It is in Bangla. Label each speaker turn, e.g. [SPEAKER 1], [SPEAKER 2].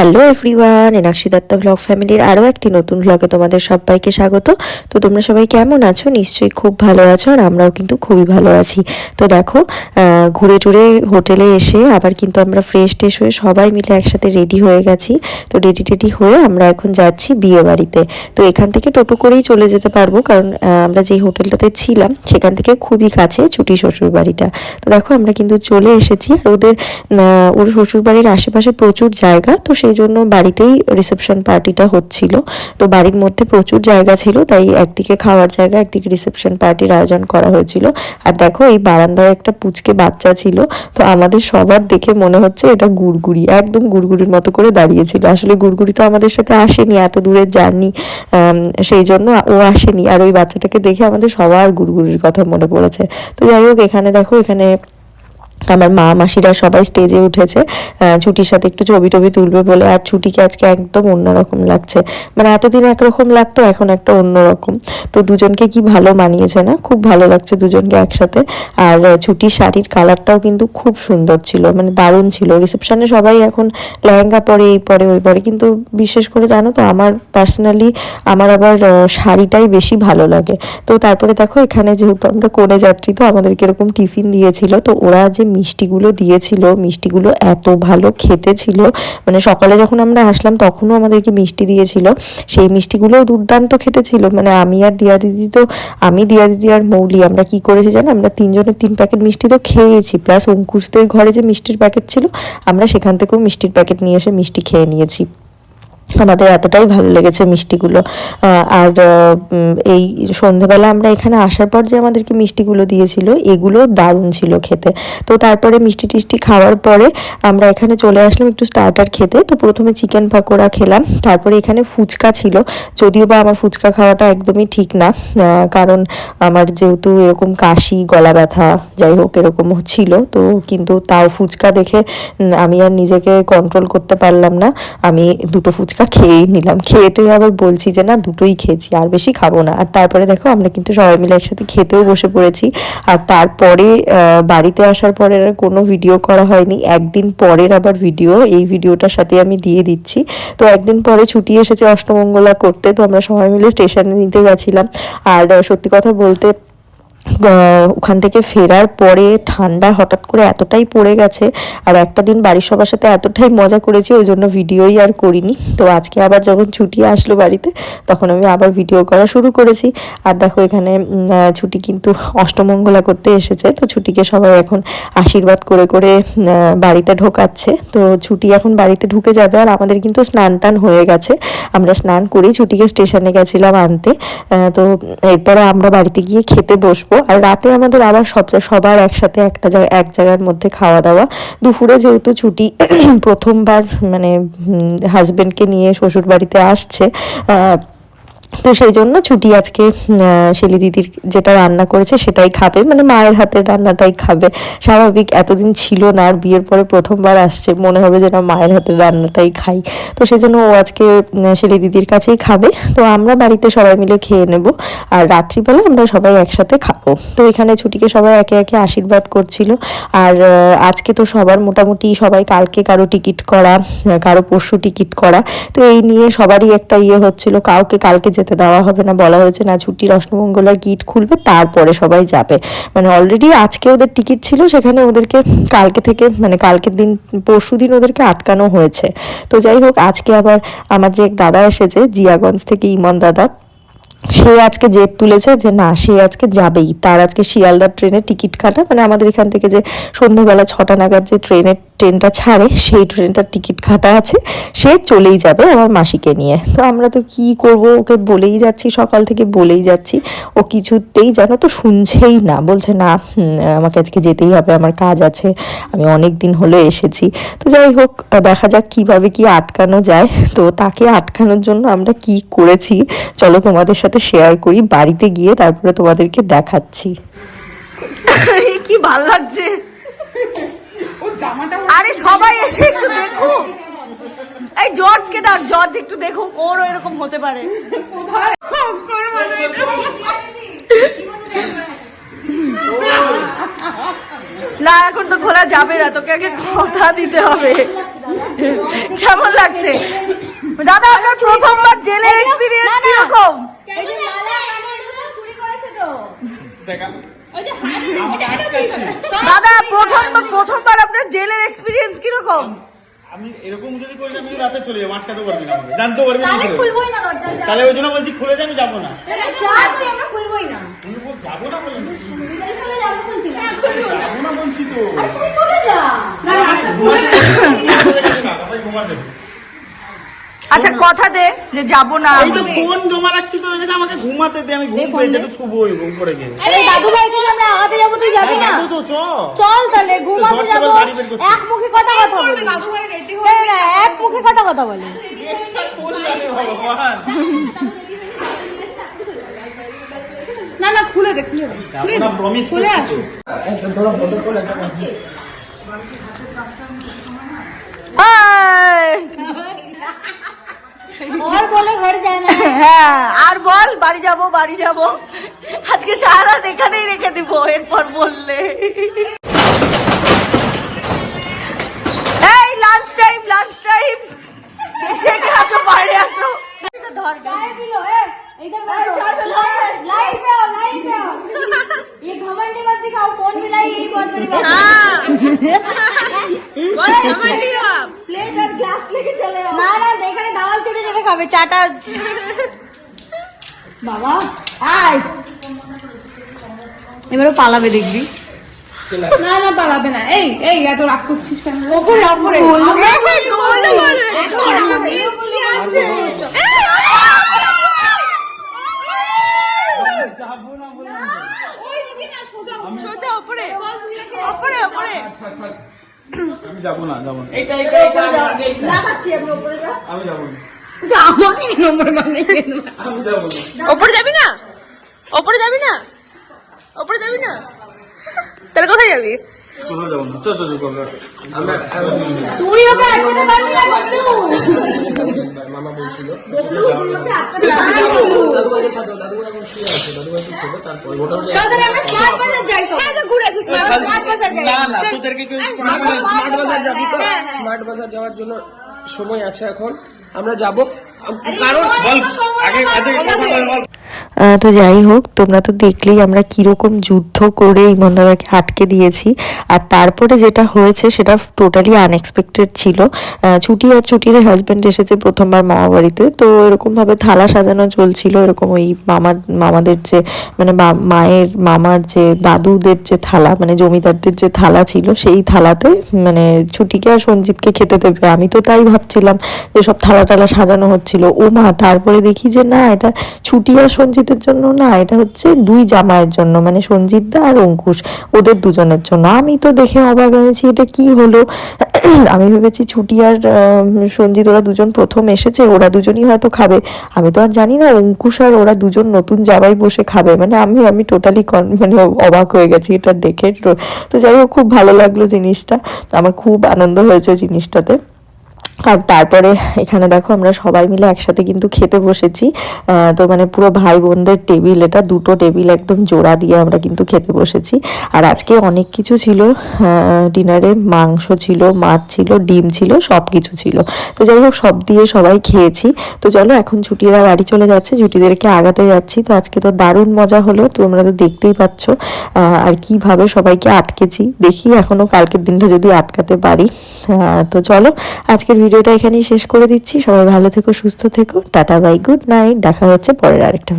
[SPEAKER 1] Hello everyone Enakshi Dutta blog ফ্যামিলির আরও একটি নতুন ব্লগে তোমাদের সবাইকে স্বাগত। তো তোমরা সবাই কেমন আছো? নিশ্চয়ই খুব ভালো আছো আর আমরাও কিন্তু খুবই ভালো আছি। তো দেখো ঘুরে টুরে হোটেলে এসে আবার কিন্তু আমরা ফ্রেশ টেশ হয়ে সবাই মিলে একসাথে রেডি হয়ে গেছি। তো রেডি টেডি হয়ে আমরা এখন যাচ্ছি বিয়ে বাড়িতে। তো এখান থেকে টোটো করেই চলে যেতে পারব কারণ আমরা যেই হোটেলটাতে ছিলাম সেখান থেকে খুবই কাছে ছুটি শ্বশুর বাড়িটা। তো দেখো আমরা কিন্তু চলে এসেছি আর ওদের ওর শ্বশুর বাড়ির আশেপাশে প্রচুর জায়গা। তো সেই জন্য বাড়িতেই রিসেপশন পার্টিটা হচ্ছিল। তো বাড়ির মধ্যে প্রচুর জায়গা ছিল, তাই একদিকে খাওয়ার জায়গা, একদিকে রিসেপশন পার্টির আয়োজন করা হয়েছিল। আর দেখো, এই বারান্দায় একটা পুচকে বাচ্চা ছিল। তো আমাদের সবার দেখে মনে হচ্ছে এটা গুড়গুড়ি, একদম গুড়গুড়ির মতো করে দাঁড়িয়েছিল। আসলে গুড়গুড়ি তো আমাদের সাথে আসেনি, এত দূরের জার্নি সেই জন্য ও আসেনি। আর ওই বাচ্চাটাকে দেখে আমাদের সবার গুড়গুড়ির কথা মনে পড়েছে। তো যাই হোক, এখানে দেখো, এখানে আমার মা, মাসিরা সবাই স্টেজে উঠেছে। ছুটির সাথে একটু ছবি টবি তুলবে বলে। আর ছুটিকে আজকে একদম অন্যরকম লাগছে। মানে এতদিন একরকম লাগতো, এখন একটা অন্যরকম। তো দুজনকে কি ভালো মানিয়েছে না? খুব ভালো লাগছে দুজনকে একসাথে। আর ছুটির শাড়ির কালারটাও কিন্তু খুব সুন্দর ছিল। মানে দারুণ ছিল। রিসেপশনে সবাই এখন লেহেঙ্গা পরে, এই পরে, ওই পরে। কিন্তু বিশেষ করে জানো তো, আমার পার্সোনালি আমার আবার শাড়িটাই বেশি ভালো লাগে। তো তারপরে দেখো, এখানে যেহেতু আমরা কোণে যাত্রী, তো আমাদেরকে এরকম টিফিন দিয়েছিল। তো ওরা যে মিষ্টিগুলো দিয়েছিল, মিষ্টিগুলো এত ভালো খেতে ছিল। মানে সকালে যখন আমরা আসলাম, তখনও আমাদেরকে মিষ্টি দিয়েছিল। সেই মিষ্টিগুলো দুর্দান্ত খেতে ছিল। মানে আমি আর দিয়া দিদি তো, আমি দিয়া দিদি আর মৌলি, আমরা কি করেছি জানো? আমরা তিনজনের তিন প্যাকেট মিষ্টি তো খেয়েছি। প্লাস অঙ্কুশদের ঘরে যে মিষ্টির প্যাকেট ছিল, আমরা সেখান থেকেও মিষ্টির প্যাকেট নিয়ে এসে মিষ্টি খেয়ে নিয়েছি। আমাদের এতটাই ভালো লেগেছে মিষ্টিগুলো। আর এই সন্ধেবেলা আমরা এখানে আসার পর যে আমাদেরকে মিষ্টিগুলো দিয়েছিল, এগুলো দারুণ ছিল খেতে। তো তারপরে মিষ্টি টিষ্টি খাওয়ার পরে আমরা এখানে চলে আসলাম একটু স্টার্টার খেতে। তো প্রথমে চিকেন পাকোড়া খেলাম, তারপরে এখানে ফুচকা ছিল। যদিও বা আমার ফুচকা খাওয়াটা একদমই ঠিক না কারণ আমার যেহেতু এরকম কাশি, গলা ব্যথা, যাই হোক এরকম ছিল, তো কিন্তু তাও ফুচকা দেখে আমি আর নিজেকে কন্ট্রোল করতে পারলাম না। আমি দুটো ফুচকা খেয়েই নিলাম। খেয়েটে আবার বলছি যে, না, দুটোই খেয়েছি, আর বেশি খাব না। আর তারপরে দেখো, আমরা কিন্তু সবাই মিলে একসাথে খেতেও বসে পড়েছি। আর তারপরে বাড়িতে আসার পরে আর কোনো ভিডিও করা হয়নি। একদিন পরের আবার ভিডিও, এই ভিডিওটার সাথে আমি দিয়ে দিচ্ছি। তো একদিন পরে ছুটি এসেছে অষ্টমঙ্গলা করতে, তো আমরা সবাই মিলে স্টেশনে নিতে গেছিলাম। আর সত্যি কথা বলতে ওখান থেকে ফেরার পরে ঠান্ডা হঠাৎ করে এতটাই পড়ে গেছে, আর একটা দিন বাড়ির সবার সাথে এতটাই মজা করেছি, ওই জন্য ভিডিওই আর করিনি। তো আজকে আবার যখন ছুটি আসলো বাড়িতে, তখন আমি আবার ভিডিও করা শুরু করেছি। আর দেখো এখানে ছুটি কিন্তু অষ্টমঙ্গলা করতে এসেছে, তো ছুটিকে সবাই এখন আশীর্বাদ করে করে বাড়িতে ঢোকাচ্ছে। তো ছুটি এখন বাড়িতে ঢুকে যাবে, আর আমাদের কিন্তু স্নান টান হয়ে গেছে। আমরা স্নান করেই ছুটিকে স্টেশনে গেছিলাম আনতে। তো এরপরে আমরা বাড়িতে গিয়ে খেতে বসবো। আর রাতে আমাদের আবার সব সবার একসাথে একটা জায়গা, এক জায়গার মধ্যে খাওয়া দাওয়া দুপুরে যেহেতু ছুটি, প্রথমবার মানে হাজব্যান্ডকে নিয়ে শ্বশুর বাড়িতে আসছে তো সেই জন্য ছুটি আজকে শিলি দিদির যেটা রান্না করেছে সেটাই খাবে। মানে মায়ের হাতের রান্নাটাই খাবে। স্বাভাবিক এতদিন ছিল না, আর বিয়ের পরে প্রথমবার আসছে, মনে হবে যে না মায়ের হাতের রান্নাটাই খাই। তো সেই জন্য ও আজকে শিলি দিদির কাছেই খাবে। তো আমরা বাড়িতে সবাই মিলে খেয়ে নেব, আর রাত্রিবেলা আমরা সবাই একসাথে খাব। তো এখানে ছুটিকে সবাই একে একে আশীর্বাদ করছিল। আর আজকে তো সবার মোটামুটি সবাই কালকে কারও টিকিট করা কারও পরশু টিকিট করা। তো এই নিয়ে সবারই একটা ইয়ে হচ্ছিল, কাউকে কালকে যেতে দেওয়া হবে না, বলা হয়েছে না ছুটির অষ্টমঙ্গলার গিট খুলবে, তারপরে সবাই যাবে। মানে অলরেডি আজকে ওদের টিকিট ছিল, সেখানে ওদেরকে কালকে থেকে মানে কালকের দিন, পরশু দিন ওদেরকে আটকানো হয়েছে। তো যাই হোক, আজকে আবার আমার যে এক দাদা এসেছে, জিয়াগঞ্জ থেকে ইমন দাদা, সে আজকে জেদ তুলেছে যে না, সে আজকে যাবেই। তার আজকে শিয়ালদার ট্রেনের টিকিট কাটা মানে আমাদের এখান থেকে যে সন্ধ্যাবেলা ছটা নাগাদ যে ট্রেনের ট্রেনটা ছাড়ে, সেই ট্রেনটার টিকিট কাটা আছে, সে চলেই যাবে আমার মাসিকে নিয়ে। তো আমরা তো কি করব? ওকে বলেই যাচ্ছি, সকাল থেকে বলেই যাচ্ছি। ও কিছুতেই জানো তো শুনছেই না। বলছে, না আমাকে আজকে যেতেই হবে, আমার কাজ আছে, আমি অনেক দিন হলো এসেছি। তো যাই হোক, দেখা যাক কীভাবে কি আটকানো যায়। তো তাকে আটকানোর জন্য আমরা কি করেছি, চলো তোমাদের সাথে শেয়ার করি। বাড়িতে গিয়ে তারপরে তোমাদেরকে দেখাচ্ছি।
[SPEAKER 2] কি ভালো লাগছে। আরে সবাই এসে একটু দেখো। এই জর্জকে ডাক জর্জ একটু দেখো ওরও এরকম হতে পারে। না এখন তো খোলা যাবে না তোকে আগে কথা দিতে হবে। কেমন লাগছে? দাদা আপনার প্রথমবার জেলের এক্সপিরিয়েন্স কীরকম?
[SPEAKER 3] এই যে মালা কানের চুরি করেছে তো। যে
[SPEAKER 2] দাদা প্রথম প্রথমবার আপনার জেলের এক্সপিরিয়েন্স কীরকম?
[SPEAKER 4] আমি এরকম যদি করি আমি রাতে চলে যাব আটকাতে পারবি না আমাকে। জানতে পারবি না
[SPEAKER 3] তাহলে
[SPEAKER 4] কি করে।
[SPEAKER 3] খুলবই না দরজা
[SPEAKER 4] তাহলে ওই জন্য বলছি খুলে দে আমি যাব না।
[SPEAKER 3] চাচ্ছি না।
[SPEAKER 4] যাব না বলে না।
[SPEAKER 3] বিদায় চলে যাব না।
[SPEAKER 4] বলছি তো।
[SPEAKER 3] চলে যা। না না আচ্ছা
[SPEAKER 4] না,
[SPEAKER 2] কথা দে যে যাব না
[SPEAKER 4] আমি তো ফোন জমা রাখছি তো এখানে আমাকে ঘুমাতে দে আমি ঘুম পেয়েছি একটু শুভ হই ঘুম করে গিয়ে।
[SPEAKER 3] আরে দাদু ভাইকে যে আমরা আগাতে যাব তুই যাবি না?
[SPEAKER 4] যাব তো চ।
[SPEAKER 3] চল তাহলে ঘুমাতে যাব। এক মুখে কথা কথা বলি। দাদু ভাই না, না, এক মুখে কথা কথা বলি। না না খুলে দে খুলে দে।
[SPEAKER 4] না প্রমিস
[SPEAKER 3] খুলে
[SPEAKER 4] করছি তো।
[SPEAKER 2] হাই!
[SPEAKER 3] ওর বলে ঘর যায় না
[SPEAKER 2] হ্যাঁ আর বল বাড়ি যাব বাড়ি যাব আজকে সারা রাত এখানেই রেখে দিব এরপর বললে এই লাঞ্চ টাইম লাঞ্চ টাইম থেকে আসো বাইরে আসো ধর
[SPEAKER 3] चाय पी लो ए इधर बैठो लाइट पे आओ लाइट पे आओ ये घमंडी मत दिखाओ फोन मिलाई यही बहुत बड़ी बात है प्लेट और ग्लास लेके चले आओ না না এখানে দাওয়াল চড়ে যাবে খাবে চাটা বাবা আয় এবারে পালাবে দেখবি
[SPEAKER 5] না না পালাবে না এই এই এত রাগ করছিস কেন
[SPEAKER 3] ওপরে ওপরে
[SPEAKER 4] আচ্ছা আচ্ছা আমি যাব না যাব না
[SPEAKER 3] আমি
[SPEAKER 4] যাব না
[SPEAKER 3] আমাকে নম্বর বানিয়ে
[SPEAKER 4] আমি যাব না?
[SPEAKER 2] ওপরে যাবি না? ওপরে যাবি না? ওপরে যাবি? না। তাহলে কোথায় যাবি
[SPEAKER 3] তুই ওকে আটকাতে পারবি না স্মার্ট বাজার
[SPEAKER 6] যাওয়ার জন্য সময় আছে এখন। আমরা যাব।
[SPEAKER 3] কারণ
[SPEAKER 1] তো যাই হোক, তোমরা তো দেখলেই আমরা কীরকম যুদ্ধ করে এই মন্দাদাকে আটকে দিয়েছি। আর তারপরে যেটা হয়েছে, সেটা টোটালি আনএক্সপেক্টেড ছিল। ছুটি আর ছুটির হাজব্যান্ড এসেছে প্রথমবার মামা বাড়িতে। তো এরকমভাবে থালা সাজানো চলছিল, এরকম ওই মামার, মামাদের যে মানে মায়ের, মামার যে দাদুদের যে থালা মানে জমিদারদের যে থালা ছিল, সেই থালাতে মানে ছুটিকে আর সঞ্জিতকে খেতে দেবে। আমি তো তাই ভাবছিলাম যে সব থালা টালা সাজানো হচ্ছিল। ও মা, তারপরে দেখি যে না, এটা ছুটি আর সঞ্জিতের জন্য না, এটা হচ্ছে দুই জামাইয়ের জন্য মানে সঞ্জিত দা আর অঙ্কুশ, ওদের দুজনের জন্য। আমি তো দেখে অবাক হয়েছি এটা কি হলো। আমি ভেবেছি ছুটি আর সঞ্জিত, ওরা দুজন প্রথম এসেছে, ওরা দুজনই হয়তো খাবে। আমি তো আর জানি না, অঙ্কুশ আর ওরা দুজন নতুন জামাই বসে খাবে। মানে আমি আমি টোটালি মানে অবাক হয়ে গেছি এটা দেখে। তো যাই হোক, খুব ভালো লাগল জিনিসটা। আমার খুব আনন্দ হয়েছে জিনিসটাতে। আর তারপরে এখানে দেখো আমরা সবাই মিলে একসাথে কিন্তু খেতে বসেছি। তো মানে পুরো ভাই বোনদের টেবিল, এটা দুটো টেবিল একদম জোড়া দিয়ে আমরা কিন্তু খেতে বসেছি। আর আজকে অনেক কিছু ছিল ডিনারে মাংস ছিল, মাছ ছিল, ডিম ছিল সব কিছু ছিল। তো যাই হোক, সব দিয়ে সবাই খেয়েছি। তো চলো, এখন ছুটিরা বাড়ি চলে যাচ্ছে ছুটিদেরকে আগাতে যাচ্ছি। তো আজকে তো দারুণ মজা হলো, তোমরা তো দেখতেই পাচ্ছ। আর কীভাবে সবাইকে আটকেছি, দেখি এখনও কালকের দিনটা যদি আটকাতে পারি। তো চলো, আজকের ভিডিওটা এখানেই শেষ করে দিচ্ছি। সবাই ভালো থেকো, সুস্থ থেকো। Ta ta, bye, good night. দেখা হচ্ছে পরের আরেকটা